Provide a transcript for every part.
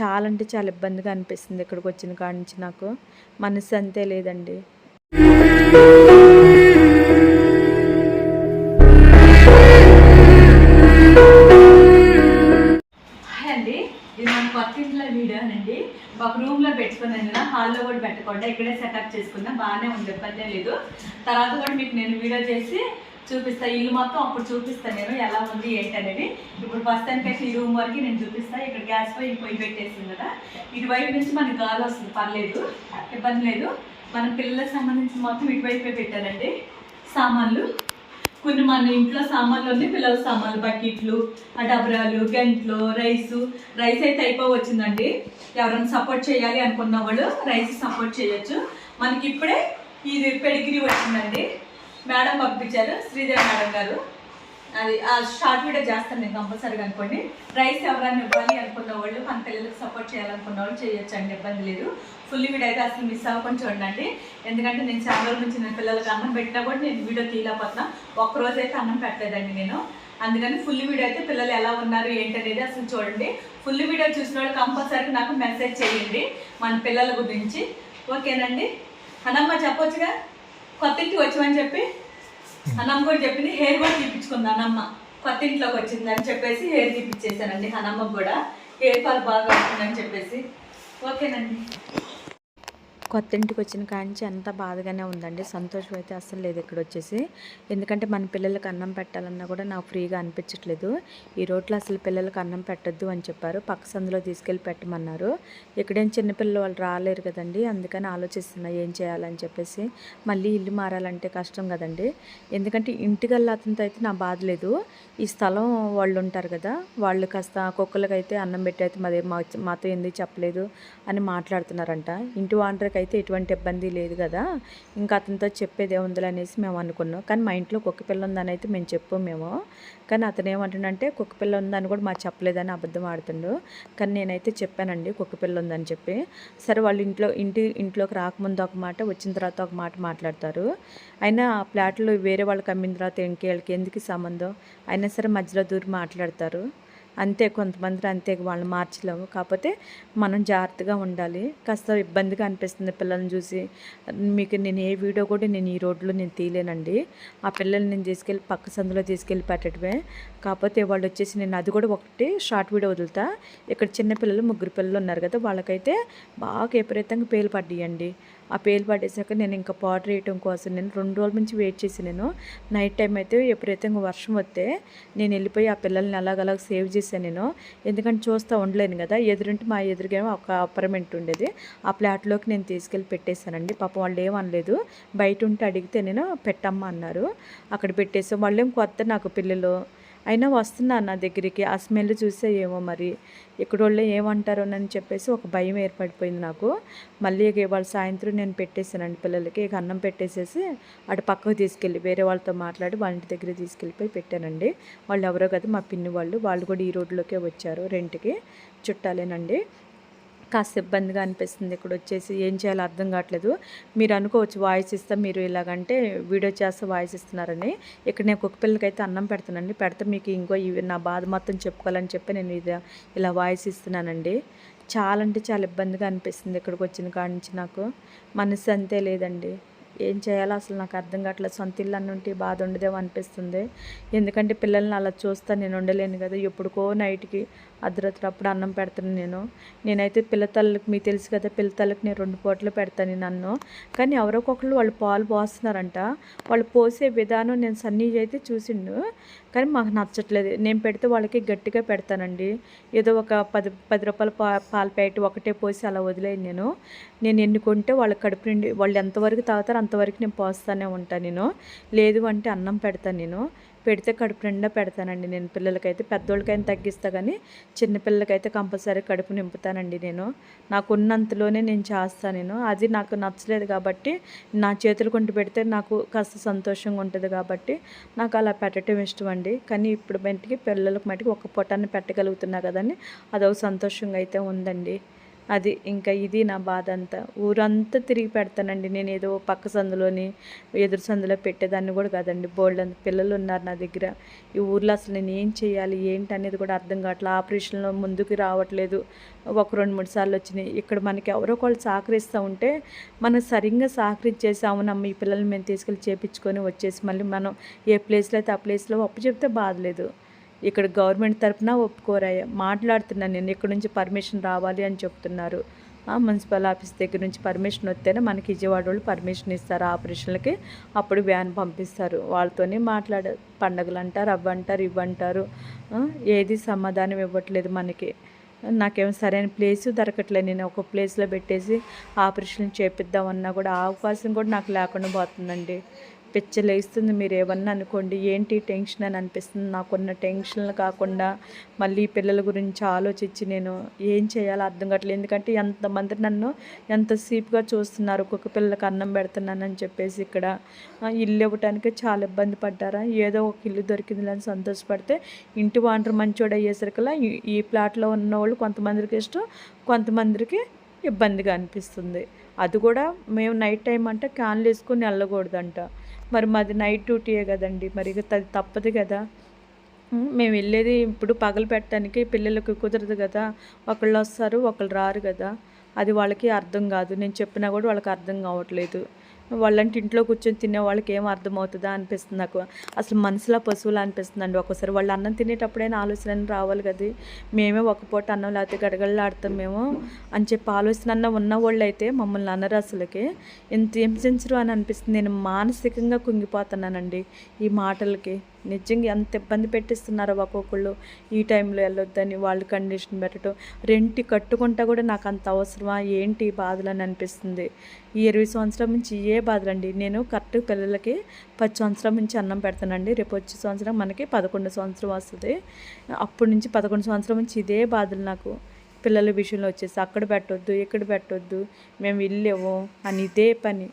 చాలా అంటే చాలా ఇబ్బందిగా అనిపిస్తుంది ఇక్కడికి వచ్చిన కాడి నుంచి నాకు. మనసు అంతే లేదండి. ఇది వీడియోనండి. ఒక రూమ్లో పెట్టుకున్నాను కదా హాల్లో కూడా పెట్టకుండా ఇక్కడే సెటప్ చేసుకున్నా బాగానే ఉంది ఇబ్బంది లేదు. తర్వాత కూడా మీకు నేను వీడియో చేసి చూపిస్తా. ఇల్లు మొత్తం అప్పుడు చూపిస్తాను నేను ఎలా ఉంది ఏంటి అనేది. ఇప్పుడు ప్రస్తుతానికి అయితే ఈ రూమ్ వరకు నేను చూపిస్తాను ఇక్కడ గ్యాస్ పొయ్యి పొయ్యి పెట్టేసింది కదా. ఇటువైపు నుంచి మనకి గాలి వస్తుంది. పర్లేదు. ఇబ్బంది లేదు. మన పిల్లలకు సంబంధించి మొత్తం ఇటువైపే పెట్టానండి. సామాన్లు. కొన్ని మన ఇంట్లో సామాన్లు ఉన్నాయి. పిల్లల సామాన్లు బకెట్లు ఆ డబరాలు గంట్లు రైసు. రైస్ అయితే అయిపోవచ్చిందండి. ఎవరైనా సపోర్ట్ చేయాలి అనుకున్న వాళ్ళు రైస్ సపోర్ట్ చేయొచ్చు. మనకి ఇప్పుడే ఇది పెడిగిరి వచ్చిందండి. మేడం పంపించారు శ్రీదేవి మేడం గారు. అది ఆ షార్ట్ వీడియో చేస్తాను నేను కంపల్సరీగా అనుకోండి. రైస్ ఎవరైనా ఇవ్వాలి అనుకున్న వాళ్ళు మన పిల్లలకు సపోర్ట్ చేయాలనుకున్న వాళ్ళు చేయొచ్చు అండి ఇబ్బంది లేదు. ఫుల్ వీడియో అయితే అసలు మిస్ అవ్వకుండా చూడండి. ఎందుకంటే నేను చాలా రోజుల నుంచి నేను పిల్లలకి అన్నం పెట్టినా కూడా నేను వీడియో తీయలేకపోతున్నా. ఒక్కరోజు అయితే అన్నం పెట్టలేదండి నేను. అందుకని ఫుల్ వీడియో అయితే పిల్లలు ఎలా ఉన్నారు ఏంటనేది అసలు చూడండి. ఫుల్ వీడియో చూసిన వాళ్ళు కంపల్సరీ నాకు మెసేజ్ చేయండి మన పిల్లల గురించి. ఓకేనండి? అనమ్మ చెప్పొచ్చుగా? కొత్త ఇంటికి వచ్చామని చెప్పి అన్నమ్మ కూడా చెప్పింది హెయిర్ కూడా తీపించుకుంది అన్నమ్మ. కొత్త ఇంట్లోకి వచ్చింది అని చెప్పేసి హెయిర్ తీపిచ్చేసానండి అన్నమ్మకు కూడా. హెయిర్ ఫాల్ బాగా వచ్చిందని చెప్పేసి. ఓకేనండి. కొత్త ఇంటికి వచ్చిన కాంచి అంత బాధగానే ఉందండి. సంతోషం అయితే అస్సలు లేదు ఇక్కడ వచ్చేసి ఎందుకంటే మన పిల్లలకి అన్నం పెట్టాలన్నా కూడా నాకు ఫ్రీగా అనిపించట్లేదు. ఈ రోడ్లో అసలు పిల్లలకి అన్నం పెట్టద్దు అని చెప్పారు. పక్క సందులో తీసుకెళ్ళి పెట్టమన్నారు. ఇక్కడేం చిన్నపిల్లలు వాళ్ళు రాలేరు కదండి. అందుకని ఆలోచిస్తున్నా ఏం చేయాలని చెప్పేసి. మళ్ళీ ఇల్లు మారాలంటే కష్టం కదండి. ఎందుకంటే ఇంటికల్లా అతనితో అయితే నా బాధ లేదు. ఈ స్థలం వాళ్ళు ఉంటారు కదా వాళ్ళు కాస్త కుక్కలకైతే అన్నం పెట్టి అయితే మాది మాతో ఎందుకు చెప్పలేదు అని మాట్లాడుతున్నారంట. ఇంటి ఓనర్కి అయితే ఎటువంటి ఇబ్బంది లేదు కదా. ఇంకా అతనితో చెప్పేది ఏముంది అనేసి మేము అనుకున్నాం. కానీ మా ఇంట్లో కుక్క పిల్ల ఉందని అయితే మేము చెప్పు మేము. కానీ అతను ఏమంటుండంటే కుక్క పిల్ల ఉందని కూడా మాకు చెప్పలేదని అబద్ధం ఆడుతుండు. కానీ నేనైతే చెప్పానండి కుక్క పిల్ల ఉందని చెప్పి. సరే వాళ్ళు ఇంట్లో ఇంటి ఇంట్లోకి రాకముందు ఒక మాట వచ్చిన తర్వాత ఒక మాట మాట్లాడతారు. అయినా ఆ ప్లాట్లు వేరే వాళ్ళకి అమ్మిన తర్వాత ఇంకేళ్ళకి ఎందుకు సంబంధం? అయినా సరే మధ్యలో దూరి మాట్లాడతారు. అంతే కొంతమంది అంతే వాళ్ళని మార్చలేము కాకపోతే మనం జాగ్రత్తగా ఉండాలి. కాస్త ఇబ్బందిగా అనిపిస్తుంది పిల్లల్ని చూసి. మీకు నేను ఏ వీడియో కూడా నేను ఈ రోడ్లో నేను తీయలేనండి. ఆ పిల్లల్ని నేను తీసుకెళ్ళి పక్క సందులో తీసుకెళ్ళి పెట్టడమే. కాకపోతే వాళ్ళు వచ్చేసి నేను అది కూడా ఒకటి షార్ట్ వీడియో వదులుతా. ఇక్కడ చిన్న పిల్లలు ముగ్గురు పిల్లలు ఉన్నారు కదా వాళ్ళకైతే బాగా విపరీతంగా పేలు పడ్డాయండి. ఆ పేలు పడేసాక నేను ఇంకా పౌడర్ వేయటం కోసం నేను రెండు రోజుల నుంచి వెయిట్ చేసి నేను నైట్ టైం అయితే ఎప్పుడైతే ఇంకా వర్షం వస్తే నేను వెళ్ళిపోయి ఆ పిల్లల్ని అలాగలాగ సేవ్ చేశాను నేను. ఎందుకంటే చూస్తూ ఉండలేను కదా ఎదురుంటే మా ఎదురుగా ఒక అపార్ట్మెంట్ ఉండేది. ఆ ప్లాట్లోకి నేను తీసుకెళ్ళి పెట్టేశానండి. పాపం వాళ్ళు ఏమనలేదు. బయట ఉంటే అడిగితే నేను పెట్టమ్మా అన్నారు. అక్కడ పెట్టేసాం వాళ్ళు ఏం కొత్త నాకు పిల్లలు? అయినా వస్తున్నారు నా దగ్గరికి. ఆ స్మెల్ చూసే ఏమో మరి ఎక్కడోళ్ళు ఏమంటారో అని చెప్పేసి ఒక భయం ఏర్పడిపోయింది నాకు. మళ్ళీ ఇక ఇవాళ సాయంత్రం నేను పెట్టేసానండి పిల్లలకి. ఇక అన్నం పెట్టేసేసి అటు పక్కకు తీసుకెళ్ళి వేరే వాళ్ళతో మాట్లాడి వాళ్ళ ఇంటి దగ్గర తీసుకెళ్ళిపోయి పెట్టానండి. వాళ్ళు ఎవరో కదా మా పిన్ని వాళ్ళు. వాళ్ళు కూడా ఈ రోడ్లోకే వచ్చారు రెంట్కి. చుట్టాలేనండి. కాస్త ఇబ్బందిగా అనిపిస్తుంది ఇక్కడ వచ్చేసి. ఏం చేయాలో అర్థం కావట్లేదు. మీరు అనుకోవచ్చు వాయిస్ ఇస్తే మీరు ఇలాగంటే వీడియో చేస్తే వాయిస్ ఇస్తున్నారని. ఇక్కడ నేను కుక్క పిల్లకైతే అన్నం పెడతానండి పెడితే మీకు ఇంకో ఇవి నా బాధ మొత్తం చెప్పుకోవాలని చెప్పి నేను ఇది ఇలా వాయిస్ ఇస్తున్నానండి. చాలా అంటే చాలా ఇబ్బందిగా అనిపిస్తుంది ఇక్కడికి వచ్చిన కాడి నుంచి నాకు. మనసు అంతే లేదండి. ఏం చేయాలో అసలు నాకు అర్థం కావట్లేదు. సొంత ఇల్లు అన్ని ఉంటే బాధ ఉండదేమో అనిపిస్తుంది. ఎందుకంటే పిల్లల్ని అలా చూస్తా నేను ఉండలేను కదా. ఎప్పుడుకో నైట్కి అర్ధరాత్రి అప్పుడు అన్నం పెడతాను నేను. నేనైతే పిల్లతల్లకి మీకు తెలుసు కదా పిల్లతల్లకి నేను రెండు పూటలు పెడతాను నన్ను. కానీ ఎవరొకొకళ్ళు వాళ్ళు పాలు పోస్తున్నారంట. వాళ్ళు పోసే విధానం నేను సన్నీ అయితే చూసిండు. కానీ మాకు నచ్చట్లేదు. నేను పెడితే వాళ్ళకి గట్టిగా పెడతానండి. ఏదో ఒక పది పది రూపాయల పా పాల ప్యాకెట్ ఒకటే పోసి అలా వదిలేను నేను. నేను ఎన్ని కొంటే వాళ్ళ కడుపు నిండి వాళ్ళు ఎంతవరకు తాగుతారో అంతవరకు నేను పోస్తానే ఉంటాను నేను. లేదు అంటే అన్నం పెడతాను నేను. పెడితే కడుపు నిండా పెడతానండి నేను. పిల్లలకైతే పెద్దోళ్ళకైనా తగ్గిస్తా కానీ చిన్నపిల్లలకైతే కంపల్సరీ కడుపు నింపుతానండి నేను. నాకు ఉన్నంతలోనే నేను చేస్తాను నేను. అది నాకు నచ్చలేదు కాబట్టి నా చేతులు కొంటు పెడితే నాకు కాస్త సంతోషంగా ఉంటుంది కాబట్టి నాకు అలా పెట్టడం ఇష్టం అండి కానీ ఇప్పుడు మట్టికి పిల్లలకు మట్టికి ఒక పొటాన్ని పెట్టగలుగుతున్నా కదండి అదొక సంతోషంగా అయితే ఉందండి. అది ఇంకా ఇది నా బాధ అంతా ఊరంతా తిరిగి పెడతానండి. నేను ఏదో పక్క సందులోని ఎదురు సందులో పెట్టేదాన్ని కూడా కాదండి. బోల్డ్ అంత పిల్లలు ఉన్నారు నా దగ్గర. ఈ ఊర్లో అసలు నేను ఏం చేయాలి ఏంటి అనేది కూడా అర్థం కావట్లేదు ఆపరేషన్లో ముందుకు రావట్లేదు. ఒక రెండు మూడు సార్లు వచ్చినాయి. ఇక్కడ మనకి ఎవరో ఒకళ్ళు సహకరిస్తూ ఉంటే మనం సరిగ్గా సహకరించేసి అవునమ్మ ఈ పిల్లల్ని మేము తీసుకెళ్ళి చేపించుకొని వచ్చేసి మళ్ళీ మనం ఏ ప్లేస్లో అయితే ఆ ప్లేస్లో అప్పు చెప్తే బాధలేదు. ఇక్కడ గవర్నమెంట్ తరపున ఒప్పుకోరాయ మాట్లాడుతున్నాను నేను ఇక్కడ నుంచి పర్మిషన్ రావాలి అని చెప్తున్నారు. ఆ మున్సిపల్ ఆఫీస్ దగ్గర నుంచి పర్మిషన్ వస్తేనే మనకి విజయవాడ వాళ్ళు పర్మిషన్ ఇస్తారు ఆపరేషన్లకి. అప్పుడు వ్యాన్ పంపిస్తారు. వాళ్ళతోనే మాట్లాడ పండగలు అంటారు అవ్వంటారు ఇవ్వంటారు ఏది సమాధానం ఇవ్వట్లేదు మనకి. నాకేమో సరైన ప్లేస్ దొరకట్లేదు. నేను ఒక ప్లేస్లో పెట్టేసి ఆపరేషన్ చేపిద్దామన్నా కూడా ఆ అవకాశం కూడా నాకు లేకుండా పోతుందండి. పిచ్చలేస్తుంది. మీరు ఏమన్నా అనుకోండి ఏంటి టెన్షన్ అని అనిపిస్తుంది. నాకున్న టెన్షన్లు కాకుండా మళ్ళీ పిల్లల గురించి ఆలోచించి నేను ఏం చేయాలో అర్థం కావట్లేదు. ఎందుకంటే ఎంతమంది నన్ను ఎంతసేపుగా చూస్తున్నారు ఒక్కొక్క పిల్లలకు అన్నం పెడుతున్నానని చెప్పేసి ఇక్కడ ఇల్లు ఇవ్వటానికి చాలా ఇబ్బంది పడ్డారా? ఏదో ఒక ఇల్లు దొరికింది అని సంతోషపడితే ఇంటి వాంటర్ మంచోడు అయ్యేసరికలా ఈ ఈ ప్లాట్లో ఉన్న వాళ్ళు కొంతమందికి ఇష్టం కొంతమందికి ఇబ్బందిగా అనిపిస్తుంది. అది కూడా మేము నైట్ టైం అంటే క్యాన్లు వేసుకొని వెళ్ళకూడదంట. మరి మాది నైట్ డ్యూటీయే కదండి. మరి అది తప్పదు కదా. మేము వెళ్ళేది ఇప్పుడు పగలు పెట్టడానికి పిల్లలకు కుదరదు కదా. ఒకళ్ళు వస్తారు ఒకళ్ళు రారు కదా. అది వాళ్ళకి అర్థం కాదు. నేను చెప్పినా కూడా వాళ్ళకి అర్థం కావట్లేదు. వాళ్ళంటే ఇంట్లో కూర్చొని తినే వాళ్ళకి ఏం అర్థమవుతుందా అనిపిస్తుంది నాకు. అసలు మనసులో పశువులు అనిపిస్తుంది అండి ఒక్కోసారి వాళ్ళు అన్నం తినేటప్పుడైనా ఆలోచన రావాలి కదా. మేమే ఒక పూట అన్నం లేకపోతే గడగడలాడతాం మేము అని చెప్పి ఆలోచన అన్న ఉన్న వాళ్ళు అయితే మమ్మల్ని అనరు అసలుకి. ఎంత హింసించరు అని అనిపిస్తుంది. నేను మానసికంగా కుంగిపోతున్నానండి ఈ మాటలకి. నిజంగా ఎంత ఇబ్బంది పెట్టిస్తున్నారో ఒక్కొక్కళ్ళు ఈ టైంలో వెళ్ళొద్దని వాళ్ళు కండిషన్ పెట్టడం రెంట్ కట్టుకుంటా కూడా నాకు అంత అవసరమా? ఏంటి ఈ బాధలు అని అనిపిస్తుంది. ఈ ఇరవై సంవత్సరం నుంచి ఏ బాధలండి? నేను కరెక్ట్ పిల్లలకి పది సంవత్సరం నుంచి అన్నం పెడతానండి. రేపు వచ్చే సంవత్సరం మనకి పదకొండు సంవత్సరం వస్తుంది. అప్పటి నుంచి పదకొండు సంవత్సరం నుంచి ఇదే బాధలు నాకు. పిల్లల విషయంలో వచ్చేసి అక్కడ పెట్టొద్దు ఇక్కడ పెట్టొద్దు మేము ఇల్లేము అని ఇదే పని.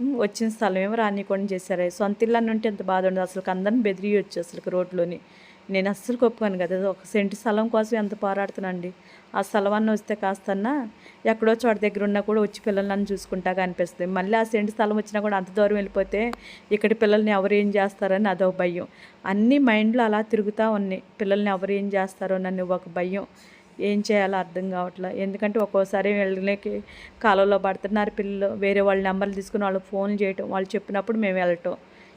వచ్చిన స్థలం ఏమో రానికుండా చేశారు. సొంత ఇల్లు అని ఉంటే ఎంత బాధ ఉండదు. అసలు అందరిని బెదిరియొచ్చు అసలు రోడ్లోని. నేను అస్సలు ఒప్పుకోను కదా. ఒక సెంటు స్థలం కోసం ఎంత పోరాడుతున్నాండి ఆ స్థలం అన్న వస్తే కాస్తన్నా ఎక్కడో చోట దగ్గర ఉన్నా కూడా వచ్చి పిల్లల్ని నన్ను చూసుకుంటాగా అనిపిస్తుంది. మళ్ళీ ఆ సెంటు స్థలం వచ్చినా కూడా అంత దూరం వెళ్ళిపోతే ఇక్కడ పిల్లల్ని ఎవరు ఏం చేస్తారని అదొక భయం. అన్నీ మైండ్లో అలా తిరుగుతూ ఉన్నాయి. పిల్లల్ని ఎవరు ఏం చేస్తారో నన్ను ఒక భయం. ఏం చేయాలో అర్థం కావట్లేదు ఎందుకంటే ఒక్కోసారి వెళ్ళలేకి కాలంలో పడుతున్నారు పిల్లలు వేరే వాళ్ళ నెంబర్లు తీసుకుని వాళ్ళు ఫోన్ చేయటం వాళ్ళు చెప్పినప్పుడు మేము వెళ్ళటం.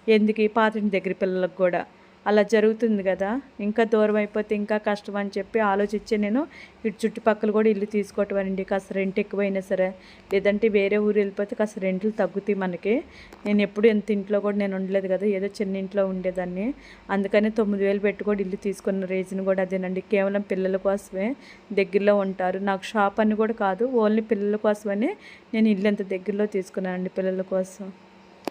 ఎందుకు ఈ దగ్గర పిల్లలకు కూడా? అలా జరుగుతుంది కదా. ఇంకా దూరం అయిపోతే ఇంకా కష్టం అని చెప్పి ఆలోచించి నేను ఇటు చుట్టుపక్కల కూడా ఇల్లు తీసుకోవటం అండి కాస్త రెంట్ ఎక్కువైనా సరే. లేదంటే వేరే ఊరు వెళ్ళిపోతే కాస్త రెంట్లు తగ్గుతాయి మనకి. నేను ఎప్పుడు ఎంత ఇంట్లో కూడా నేను ఉండలేదు కదా. ఏదో చిన్న ఇంట్లో ఉండేదాన్ని. అందుకని తొమ్మిది వేలు పెట్టి కూడా ఇల్లు తీసుకున్న రీజన్ కూడా అదేనండి. కేవలం పిల్లల కోసమే దగ్గరలో ఉంటారు. నాకు షాప్ అని కూడా కాదు. ఓన్లీ పిల్లల కోసమని నేను ఇల్లు ఎంత దగ్గరలో తీసుకున్నానండి పిల్లల కోసం.